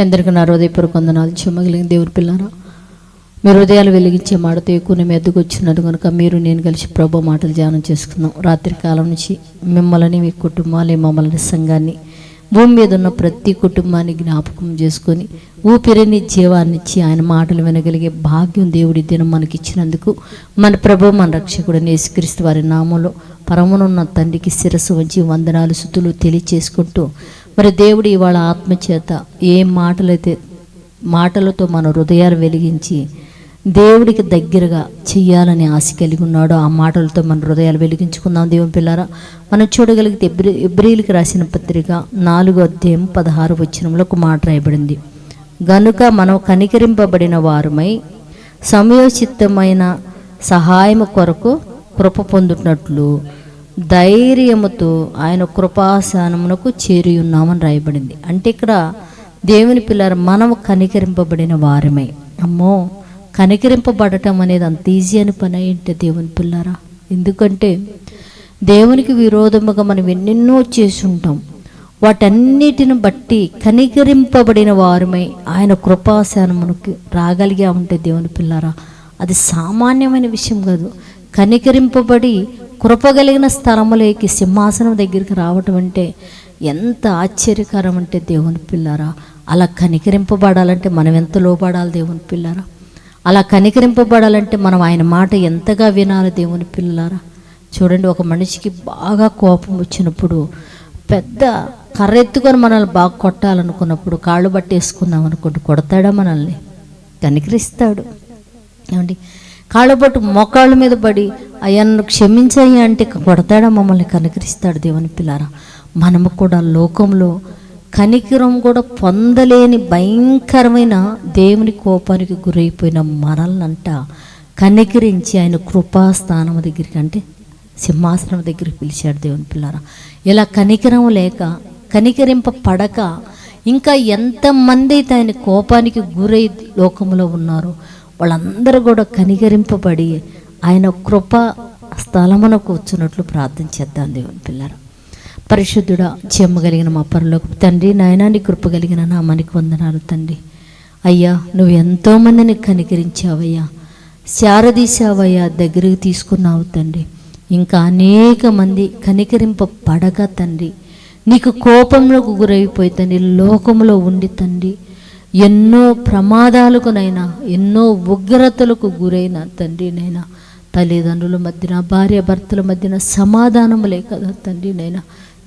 మీ అందరికీ నా హృదయపూర్వక వందనాలు. చెమ్మగలిగిన దేవుని పిల్లారా మీరు హృదయాలు వెలిగించే మాటతో ఎక్కువ మీ ఎద్దుకు వచ్చినట్టు కనుక మీరు నేను కలిసి ప్రభు మాటలు ధ్యానం చేసుకుందాం. రాత్రి కాలం నుంచి మిమ్మల్ని మీ కుటుంబాన్ని మమ్మల్ని సంఘాన్ని భూమి మీద ఉన్న ప్రతి కుటుంబాన్ని జ్ఞాపకం చేసుకొని ఊపిరిని జీవాన్ని ఇచ్చి ఆయన మాటలు వినగలిగే భాగ్యం దేవుడి దినం మనకి ఇచ్చినందుకు మన ప్రభు మన రక్షకుడు నేసుక్రీస్తు వారి నామంలో పరమనున్న తండ్రికి శిరస్సు వంచి వందనాలు సుతులు తెలియచేసుకుంటూ మరి దేవుడు ఇవాళ ఆత్మచేత ఏం మాటలైతే మాటలతో మన హృదయాలు వెలిగించి దేవుడికి దగ్గరగా చెయ్యాలని ఆశ కలిగి ఉన్నాడో ఆ మాటలతో మన హృదయాలు వెలిగించుకుందాం దేవుని పిల్లారా. మనం చూడగలిగితే ఎబ్రి ఎబ్రిలకు రాసిన పత్రిక నాలుగో అధ్యాయం పదహారు వచ్చినంలో ఒక మాట రాయబడింది. గనుక మనం కనికరింపబడిన వారమై సమయోచితమైన సహాయము కొరకు కృప పొందుతున్నట్లు ధైర్యముతో ఆయన కృపాశానమునకు చేరి ఉన్నామని రాయబడింది. అంటే ఇక్కడ దేవుని పిల్లలు మనము కనికరింపబడిన వారమే. అమ్మో కనికరింపబడటం అనేది అంత ఈజీ అని పని ఏంటి దేవుని పిల్లరా? ఎందుకంటే దేవునికి విరోధముగా మనం ఎన్నెన్నో చేసి ఉంటాం వాటన్నిటిని బట్టి కనికరింపబడిన వారమై ఆయన కృపాశానమునకు రాగలిగా ఉంటే దేవుని పిల్లరా అది సామాన్యమైన విషయం కాదు. కనికరింపబడి కృపగలిగిన స్థలములోకి సింహాసనం దగ్గరికి రావటం అంటే ఎంత ఆశ్చర్యకరం అంటే దేవుని పిల్లారా? అలా కనికరింపబడాలంటే మనం ఎంత లోపడాలి దేవుని పిల్లారా? అలా కనికరింపబడాలంటే మనం ఆయన మాట ఎంతగా వినాలి దేవుని పిల్లారా? చూడండి ఒక మనిషికి బాగా కోపం వచ్చినప్పుడు పెద్ద కర్ర ఎత్తుకొని మనల్ని బాగా కొట్టాలనుకున్నప్పుడు కాళ్ళు పట్టేసుకుందాం అనుకుంటూ కొడతాడా మనల్ని? కనికరిస్తాడు. ఏమండి? కాళ్ళ పట్టు మోకాళ్ళ మీద పడి అయ్యా నన్ను క్షమించయ్యా అంటే కొడతాడా మమ్మల్ని? కనికరిస్తాడు దేవుని పిల్లారా. మనము కూడా లోకంలో కనికరం కూడా పొందలేని భయంకరమైన దేవుని కోపానికి గురైపోయిన మనల్నంట కనికరించి ఆయన కృపాస్థానం దగ్గరికి అంటే సింహాసనం దగ్గరికి పిలిచాడు దేవుని పిల్లారా. ఇలా కనికరం లేక కనికరింప పడక ఇంకా ఎంతమంది అయితే ఆయన కోపానికి గురై లోకంలో ఉన్నారో వాళ్ళందరూ కూడా కనికరింపబడి ఆయన కృప స్థలమునకు వచ్చినట్లు ప్రార్థన చేద్దాం దేవుని పిల్లలు పరిశుద్ధుడ చెమ్మ చెమ్మగలిగిన మా పరలోకి తండ్రి నాయనా నీ కృప కలిగిన నామానికి వందనాలు తండ్రి. అయ్యా నువ్వు ఎంతోమందిని కనికరించావయ్యా. శారదీశావయ్యా దగ్గరికి తీసుకున్నావు తండ్రి. ఇంకా అనేక మంది కనికరింప పడక తండ్రి. నీకు కోపంలోకి గురైపోయి తండ్రి లోకంలో ఉండి తండ్రి. ఎన్నో ప్రమాదాలకునైనా ఎన్నో ఉగ్రతలకు గురైన తండ్రి నైనా. తల్లిదండ్రుల మధ్యన భార్య భర్తల మధ్యన సమాధానం లేక తండ్రి నైనా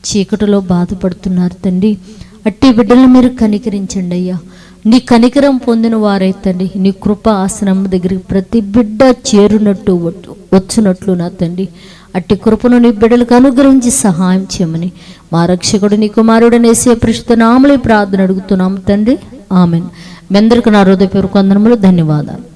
చీకటిలో బాధపడుతున్నారు తండ్రి. అట్టి బిడ్డలను మీరు కనికరించండి అయ్యా. నీ కనికరం పొందిన వారైతండి నీ కృప ఆసనం దగ్గరికి ప్రతి బిడ్డ చేరునట్టు వచ్చినట్లు నా తండ్రి. అట్టి కృపను నీ బిడ్డలకు అనుగ్రహించి సహాయం చేయమని మా రక్షకుడు నీ కుమారుడు నేసే ప్రస్తుత నామలే ప్రార్థన అడుగుతున్నాము తండ్రి. ఆమెన్. మీ అందరికీ నా హృదయపూర్వక వందనములు ధన్యవాదాలు.